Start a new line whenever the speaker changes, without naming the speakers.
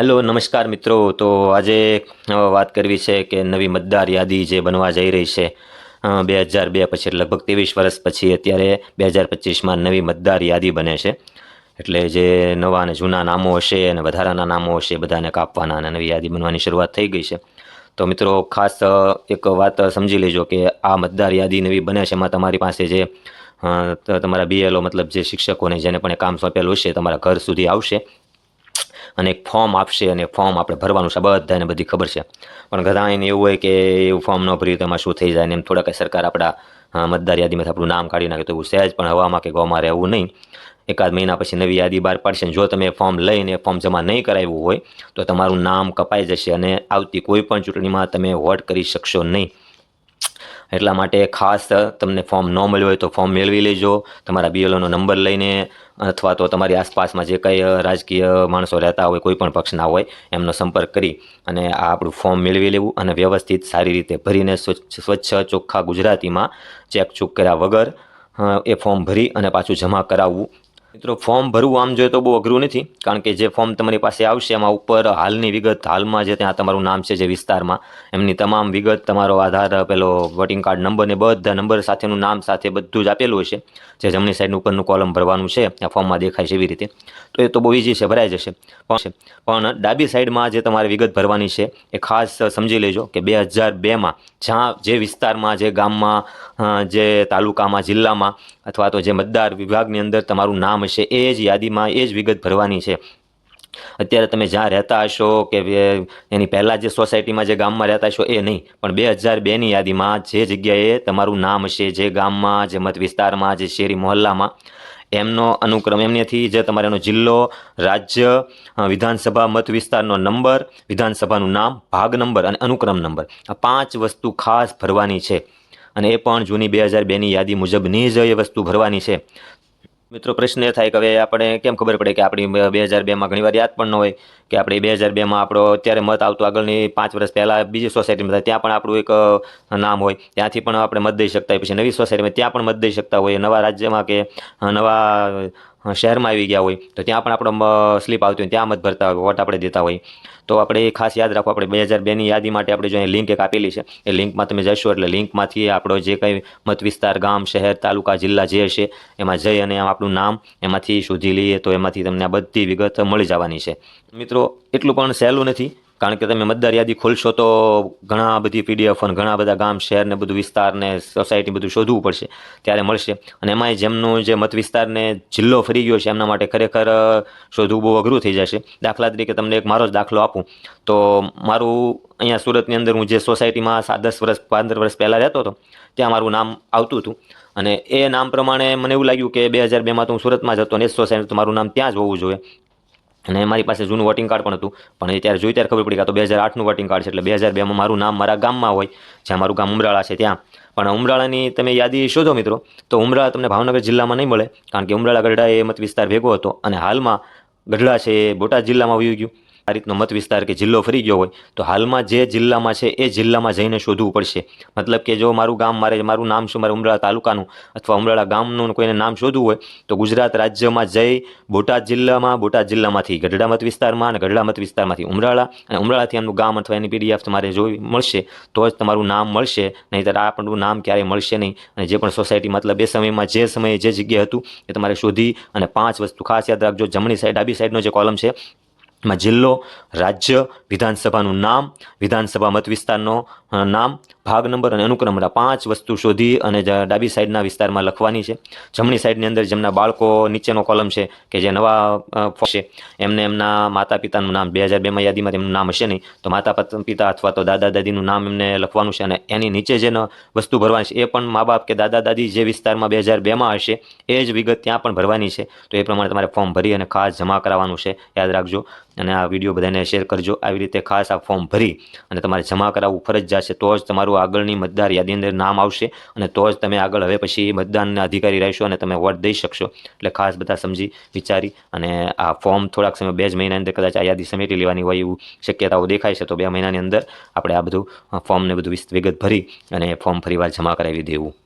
Hello, નમસ્કાર મિત્રો. તો આજે વાત કરવી છે કે નવી મતદાર યાદી જે બનવા જઈ રહી છે બે હજાર બે પછી લગભગ ત્રેવીસ વર્ષ પછી અત્યારે બે હજાર પચીસમાં નવી મતદાર યાદી બને છે. એટલે જે નવા અને જૂના નામો હશે અને વધારાના નામો હશે બધાને કાપવાના અને નવી યાદી બનવાની શરૂઆત થઈ ગઈ છે. તો મિત્રો, ખાસ એક વાત સમજી લેજો કે આ મતદાર યાદી નવી બને છે એમાં તમારી પાસે જે તમારા બીએલઓ મતલબ જે શિક્ષકોને જેને પણ કામ સોંપેલું હશે તમારા ઘર સુધી આવશે. અને એક ફોર્મ આપશે અને ફોર્મ આપણે ભરવાનું છે. બધાને બધી ખબર છે. પણ ઘણા એને એવું હોય કે એવું ફોર્મ ન ભર્યું તો એમાં શું થઈ જાય ને એમ થોડાક સરકાર આપણા મતદાર યાદીમાંથી આપણું નામ કાઢી નાખે તો એવું સહેજ પણ હવામાં કે ગોમાં રહેવું નહીં. એકાદ મહિના પછી નવી યાદી બહાર પાડશે જો તમે ફોર્મ લઈને ફોર્મ જમા નહીં કરાવ્યું હોય તો તમારું નામ કપાઈ જશે અને આવતી કોઈ પણ ચૂંટણીમાં તમે વોટ કરી શકશો નહીં. એટલા માટે ખાસ તમને ફોર્મ ન મળ્યું હોય તો ફોર્મ મેળવી લેજો. તમારા બીએલઓનો નંબર લઈને અથવા તો તમારી આસપાસમાં જે કંઈ રાજકીય માણસો રહેતા હોય, કોઈ પણ પક્ષના હોય, એમનો સંપર્ક કરી અને આ આપણું ફોર્મ મેળવી લેવું અને વ્યવસ્થિત સારી રીતે ભરીને સ્વચ્છ સ્વચ્છ ચોખ્ખા ગુજરાતીમાં ચેક ચૂક કર્યા વગર એ ફોર્મ ભરી અને પાછું જમા કરાવવું. મિત્રો, ફોર્મ ભરવું આમ જોઈએ તો બહુ અઘરું નથી, કારણ કે જે ફોર્મ તમારી પાસે આવશે, એમાં ઉપર હાલની વિગત હાલમાં જે ત્યાં તમારું નામ છે જે વિસ્તારમાં, એમની તમામ વિગત, તમારો આધાર, પેલો વોટિંગ કાર્ડ નંબર ને બધા નંબર સાથેનું નામ સાથે બધું જ આપેલું હશે, જે જમણી સાઈડની ઉપરનું કોલમ ભરવાનું છે આ ફોર્મમાં દેખાય છે એવી રીતે. તો એ તો બહુ ઇઝી છે, ભરાઈ જશે. પણ પણ ડાબી સાઈડમાં જે તમારે વિગત ભરવાની છે, એ ખાસ સમજી લેજો કે બે હજાર બેમાં જ્યાં જે વિસ્તારમાં, જે ગામમાં જે તાલુકામાં, જિલ્લામાં અથવા તો જે મતદાર વિભાગની અંદર તમારું નામ હશે એ જ યાદીમાં એ જ વિગત ભરવાની છે. અત્યારે તમે જ્યાં રહેતા હશો કે એની પહેલાં જે સોસાયટીમાં જે ગામમાં રહેતા હશો એ નહીં, પણ બે હજાર બેની યાદીમાં જે જગ્યાએ તમારું નામ હશે, જે ગામમાં, જે મત વિસ્તારમાં, જે શેરી મોહલ્લામાં, એમનો અનુક્રમ એમનેથી જે તમારે એનો જિલ્લો, રાજ્ય વિધાનસભા મત વિસ્તારનો નંબર, વિધાનસભાનું નામ, ભાગ નંબર અને અનુક્રમ નંબર. આ પાંચ વસ્તુ ખાસ ભરવાની છે. અને એ પણ જૂની બે હજાર બેની યાદી મુજબની જ એ વસ્તુ ભરવાની છે. મિત્રો, પ્રશ્ન એ થાય કે હવે આપણે કેમ ખબર પડે કે આપણી બે હજાર બેમાં ઘણીવાર યાદ પણ ન હોય કે આપણે બે હજાર બેમાં આપણો અત્યારે મત આવતો આગળની પાંચ વર્ષ પહેલાં બીજી સોસાયટીમાં થાય ત્યાં પણ આપણું એક નામ હોય. ત્યાંથી પણ આપણે મત દઈ શકતા હોય. પછી નવી સોસાયટીમાં ત્યાં પણ મત દઈ શકતા હોય. નવા રાજ્યમાં કે નવા શહેરમાં આવી ગયા હોય, તો ત્યાં પણ આપણો સ્લીપ આવતી હોય, ત્યાં મત ભરતા હોય, વોટ આપણે દેતા હોય. તો આપણે ખાસ યાદ રાખો આપણે બે હજાર બેની યાદી માટે આપણે જો લિંક એક આપેલી છે, એ લિંકમાં તમે જશો એટલે લિંકમાંથી આપણો જે કંઈ મત વિસ્તાર, ગામ, શહેર, તાલુકા, જિલ્લા જે હશે એમાં જઈ અને આપણું નામ એમાંથી શોધી લઈએ, તો એમાંથી તમને આ બધી વિગત મળી જવાની છે. મિત્રો, એટલું પણ સહેલું નથી. કારણ કે તમે મતદાર યાદી ખોલશો તો ઘણા બધી પીડીએફ અને ઘણા બધા ગામ, શહેર ને બધું વિસ્તાર ને સોસાયટી બધું શોધવું પડશે, ત્યારે મળશે. અને એમાંય જેમનું જે મત વિસ્તારને જિલ્લો ફરી ગયો છે, એમના માટે ખરેખર શોધવું બહુ અઘરું થઈ જશે. દાખલા તરીકે તમને એક મારો જ દાખલો આપું. તો મારું અહીંયા સુરતની અંદર હું જે સોસાયટીમાં સાત, દસ વર્ષ, પંદર વર્ષ પહેલાં રહેતો હતો, ત્યાં મારું નામ આવતું હતું. અને એ નામ પ્રમાણે મને એવું લાગ્યું કે બે હજાર બેમાં તો હું સુરતમાં જ હતો, અને એ સોસાયટી મારું નામ ત્યાં જ હોવું જોઈએ. અને મારી પાસે જૂનું વોટિંગ કાર્ડ પણ હતું. પણ એ ત્યારે જોઈ ત્યારે ખબર પડી કે તો બે હજાર આઠનું વોટિંગ કાર્ડ છે એટલે બે હજાર બેમાં મારું નામ મારા ગામમાં હોય, જ્યાં મારું ગામ ઉમરાળા છે ત્યાં. પણ ઉમરાળાની તમે યાદી શોધો મિત્રો, તો ઉમરાળા તમને ભાવનગર જિલ્લામાં નહીં મળે, કારણ કે ઉમરાળા ગઢડા એ મત વિસ્તાર ભેગો હતો અને હાલમાં ગઢડા છે એ બોટાદ જિલ્લામાં વયું ગયું. આ રીતનો મત વિસ્તાર કે જિલ્લો ફરી ગયો હોય, તો હાલમાં જે જિલ્લામાં છે એ જિલ્લામાં જઈને શોધવું પડશે. મતલબ કે જો મારું ગામ મારે, મારું નામ શું, મારે ઉમરાળા તાલુકાનું અથવા ઉમરાળા ગામનું કોઈને નામ શોધવું હોય, તો ગુજરાત રાજ્યમાં જઈ બોટાદ જિલ્લામાં, બોટાદ જિલ્લામાંથી ગઢડા મત વિસ્તારમાં અને ગઢડા મત વિસ્તારમાંથી ઉમરાળા અને ઉમરાળાથી એમનું ગામ અથવા એની પીડીએફ તમારે જોઈ મળશે, તો જ તમારું નામ મળશે, નહીંતર આ આપણું નામ ક્યારેય મળશે નહીં. અને જે પણ સોસાયટી મતલબ એ સમયમાં, જે સમયે જે જગ્યાએ હતું એ તમારે શોધી અને પાંચ વસ્તુ ખાસ યાદ રાખજો. જમણી સાઈડ ડાબી સાઈડનો જે કોલમ છે એમાં જિલ્લો રાજ્ય વિધાનસભાનું નામ વિધાનસભા મત વિસ્તારનો નામ ભાગ નંબર અને અનુક્રમ આ પાંચ વસ્તુ શોધી અને ડાબી સાઈડના વિસ્તારમાં લખવાની છે. જમણી સાઈડની અંદર જેમના બાળકો નીચેનો કોલમ છે કે જે નવા છે, એમને એમના માતા પિતાનું નામ, બે હજાર બેમાં યાદીમાં તેમનું નામ હશે નહીં, તો માતા પિતા અથવા તો દાદા દાદીનું નામ એમને લખવાનું છે અને એની નીચે જે વસ્તુ ભરવાની છે, એ પણ મા બાપ કે દાદા દાદી જે વિસ્તારમાં બે હજાર બેમાં હશે, એ જ વિગત ત્યાં પણ ભરવાની છે. તો એ પ્રમાણે તમારે ફોર્મ ભરી અને ખાસ જમા કરાવવાનું છે. યાદ રાખજો. અને આ વીડિયો બધાને શેર કરજો. આવી રીતે ખાસ આ ફોર્મ ભરી અને તમારે જમા કરાવવું ફરજિયાત છે. તો જ તમારું આગળની મતદાર યાદી અંદર નામ આવશે અને તો જ તમે આગળ હવે પછી મતદાનના અધિકારી રહેશો અને તમે વોટ દઈ શકશો. એટલે ખાસ બધા સમજી, વિચારી અને આ ફોર્મ થોડાક સમય બે જ મહિનાની અંદર કદાચ આ યાદી સમેટી લેવાની હોય એવું શક્યતાઓ દેખાય છે, તો બે મહિનાની અંદર આપણે આ બધું ફોર્મને બધું વિગત ભરી અને ફોર્મ ફરીવાર જમા કરાવી દેવું.